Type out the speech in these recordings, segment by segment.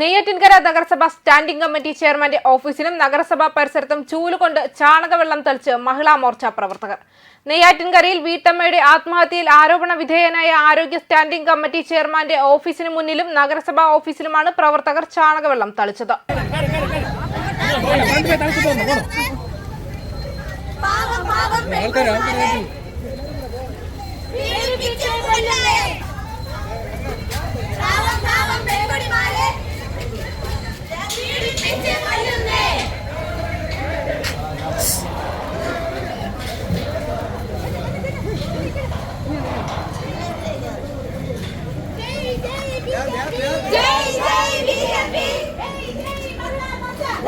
നെയ്യാറ്റിൻകര നഗരസഭ standing committee ചെയർമാന്റെ ഓഫീസിലും നഗരസഭാ പരിസരത്തും ചൂലുകൊണ്ട് ചാണകവെള്ളം തളിച്ച് മഹിളാ മോർച്ച പ്രവർത്തകർ. നെയ്യാറ്റിൻകരയിൽ വീട്ടമ്മയുടെ ആത്മഹത്യയിൽ ആരോപണ വിധേയനായ ആരോഗ്യ സ്റ്റാൻഡിംഗ് കമ്മിറ്റി ചെയർമാന്റെ ഓഫീസിന് മുന്നിലും നഗരസഭാ ഓഫീസിലുമാണ് പ്രവർത്തകർ ചാണകവെള്ളം തളിച്ചത്.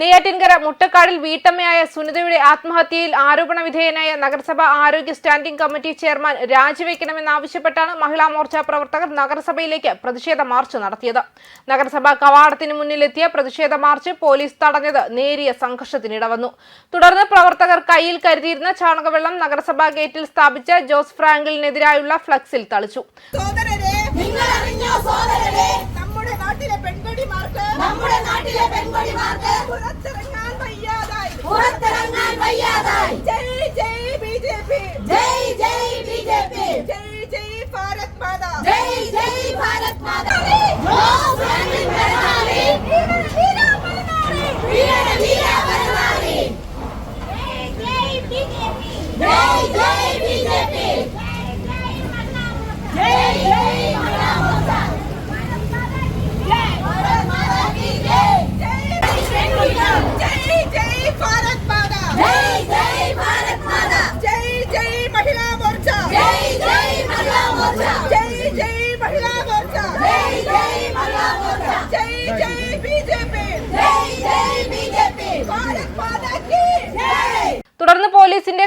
നെയ്യാറ്റിൻകര മുട്ടക്കാടിൽ വീട്ടമ്മയായ സുനിതയുടെ ആത്മഹത്യയിൽ ആരോപണ വിധേയനായ നഗരസഭ ആരോഗ്യ സ്റ്റാൻഡിംഗ് കമ്മിറ്റി ചെയർമാൻ രാജിവെക്കണമെന്നാവശ്യപ്പെട്ടാണ് മഹിളാ മോർച്ച പ്രവർത്തകർ നഗരസഭയിലേക്ക് പ്രതിഷേധ മാർച്ച് നടത്തിയത്. നഗരസഭാ കവാടത്തിന് മുന്നിലെത്തിയ പ്രതിഷേധ മാർച്ച് പോലീസ് തടഞ്ഞത് നേരിയ സംഘർഷത്തിനിടവന്നു. തുടർന്ന് പ്രവർത്തകർ കയ്യിൽ കരുതിയിരുന്ന ചാണകവെള്ളം നഗരസഭാ ഗേറ്റിൽ സ്ഥാപിച്ച ജോസ് ഫ്രാങ്കിളിനെതിരായുള്ള ഫ്ലക്സിൽ തളിച്ചു.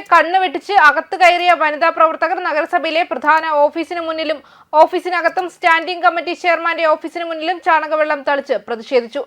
കണ്ണ് വെട്ടിച്ച് അകത്ത് കയറിയ വനിതാ പ്രവർത്തകർ നഗരസഭയിലെ പ്രധാന ഓഫീസിന് മുന്നിലും ഓഫീസിനകത്തും സ്റ്റാൻഡിംഗ് കമ്മിറ്റി ചെയർമാന്റെ ഓഫീസിന് മുന്നിലും ചാണകവെള്ളം തളിച്ച് പ്രതിഷേധിച്ചു.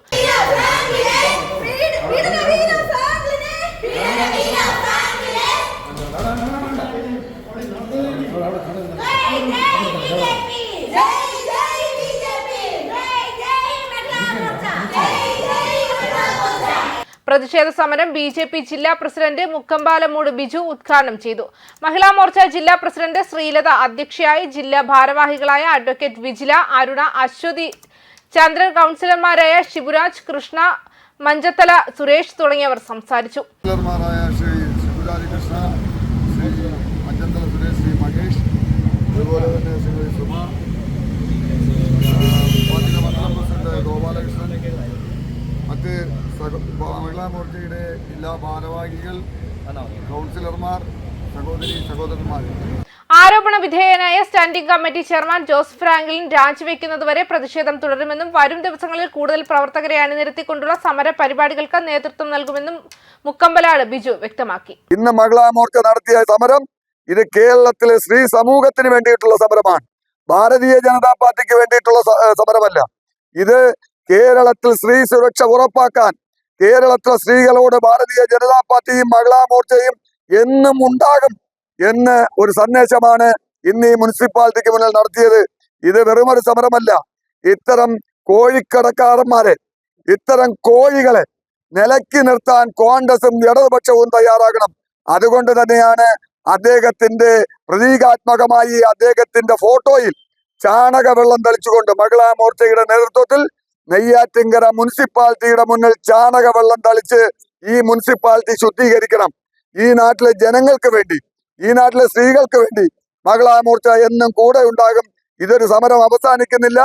പ്രതിഷേധ സമരം ബി ജെ പി ജില്ലാ പ്രസിഡന്റ് മുക്കമ്പാലമൂട് ബിജു ഉദ്ഘാടനം ചെയ്തു. മഹിളാ മോർച്ച ജില്ലാ പ്രസിഡന്റ് ശ്രീലത അധ്യക്ഷയായി ജില്ലാ ഭാരവാഹികളായ അഡ്വക്കേറ്റ് വിജില അരുണ അശ്വതി ചന്ദ്രൻ കൗൺസിലർമാരായ ശിവരാജ് കൃഷ്ണ മഞ്ചത്തല സുരേഷ് തുടങ്ങിയവർ സംസാരിച്ചു. അതുപോലെ തന്നെ ശ്രീ സഹ- മഹിളാ മോർച്ചയുടെ ജില്ലാ ഭാരവാഹികൾ കൗൺസിലർമാർ സഹോദരി സഹോദരന്മാർ. ആരോപണ വിധേയനായ standing committee chairman Jose Franklin രാജിവെക്കുന്നതുവരെ പ്രതിഷേധം തുടരുമെന്നും വരും ദിവസങ്ങളിൽ കൂടുതൽ പ്രവർത്തകരെ അണിനിരത്തിക്കൊണ്ടുള്ള സമര പരിപാടികൾക്ക് നേതൃത്വം നൽകുമെന്നും മുക്കമ്പലാട് ബിജു വ്യക്തമാക്കി. ഇന്ന് മഹിളാ മോർച്ച നടത്തിയ സമരം ഇത് കേരളത്തിലെ സ്ത്രീ സമൂഹത്തിന് വേണ്ടിയിട്ടുള്ള സമരമാണ്. ഭാരതീയ ജനതാ പാർട്ടിക്ക് വേണ്ടിയിട്ടുള്ള സമരമല്ല. ഇത് കേരളത്തിൽ സ്ത്രീ സുരക്ഷ ഉറപ്പാക്കാൻ കേരളത്തിലെ സ്ത്രീകളോട് ഭാരതീയ ജനതാ പാർട്ടിയും മഹിളാ മോർച്ചയും എന്നും ഉണ്ടാകും എന്ന് ഒരു സന്ദേശമാണ് ഇന്ന് ഈ മുനിസിപ്പാലിറ്റിക്ക് മുന്നിൽ നടത്തിയത്. ഇത് വെറുമൊരു സമരമല്ല. ഇത്തരം കോഴിക്കടക്കാരന്മാരെ ഇത്തരം കോഴികളെ നിലക്കി നിർത്താൻ കോൺഗ്രസും ഇടതുപക്ഷവും തയ്യാറാകണം. അതുകൊണ്ട് തന്നെയാണ് അദ്ദേഹത്തിന്റെ പ്രതീകാത്മകമായി അദ്ദേഹത്തിന്റെ ഫോട്ടോയിൽ ചാണക വെള്ളം തളിച്ചുകൊണ്ട് മഹിളാ മോർച്ചയുടെ നേതൃത്വത്തിൽ നെയ്യാറ്റിങ്കര മുനിസിപ്പാലിറ്റിയുടെ മുന്നിൽ ചാണകവെള്ളം തളിച്ച് ഈ മുനിസിപ്പാലിറ്റി ശുദ്ധീകരിക്കണം. ഈ നാട്ടിലെ ജനങ്ങൾക്ക് വേണ്ടി ഈ നാട്ടിലെ സ്ത്രീകൾക്ക് വേണ്ടി മഹിളാ മോർച്ച എന്നും കൂടെ ഉണ്ടാകും. ഇതൊരു സമരം അവസാനിക്കുന്നില്ല.